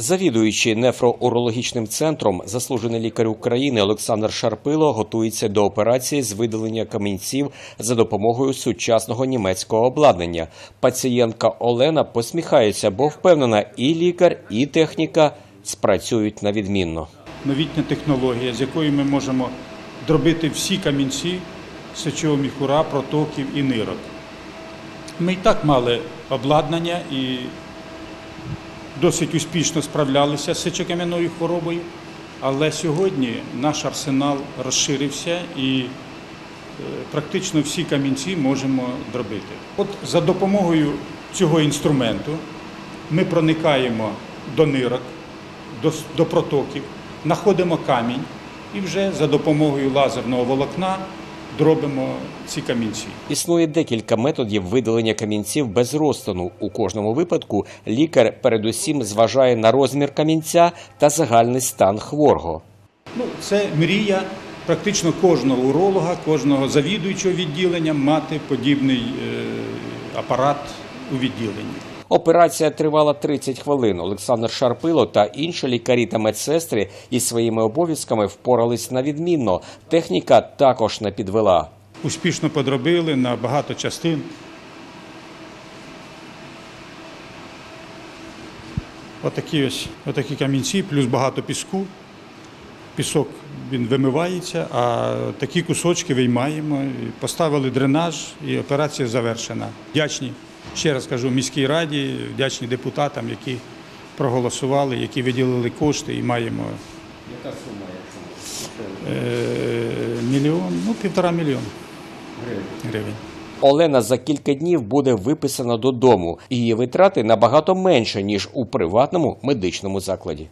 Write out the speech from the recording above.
Завідуючий нефроурологічним центром, заслужений лікар України Олександр Шарпило готується до операції з видалення камінців за допомогою сучасного німецького обладнання. Пацієнтка Олена посміхається, бо впевнена, і лікар, і техніка спрацюють на відмінно. новітня технологія, з якою ми можемо дробити всі камінці сечового міхура, протоків і нирок. Ми і так мали обладнання і досить успішно справлялися з сечокам'яною хворобою, але сьогодні наш арсенал розширився і е, практично всі камінці можемо дробити. От за допомогою цього інструменту ми проникаємо до нирок, до, до протоків, знаходимо камінь і вже за допомогою лазерного волокна дробимо ці камінці. Існує декілька методів видалення камінців без розтину. У кожному випадку лікар передусім зважає на розмір камінця та загальний стан хворого. Ну, це мрія практично кожного уролога, кожного завідуючого відділення мати подібний е, апарат у відділенні. Операція тривала 30 хвилин. Олександр Шарпило та інші лікарі та медсестри із своїми обов'язками впорались на відмінно. Техніка також не підвела. Успішно подробили на багато частин. Отакі ось отакі камінці, плюс багато піску. Пісок він вимивається, а такі кусочки виймаємо. Поставили дренаж і операція завершена. Вдячні, ще раз кажу, міській раді, вдячні депутатам, які проголосували, які виділили кошти і маємо. Яка сума? Мільйон, ну півтора мільйона гривень. Олена за кілька днів буде виписана додому. Її витрати набагато менше ніж у приватному медичному закладі.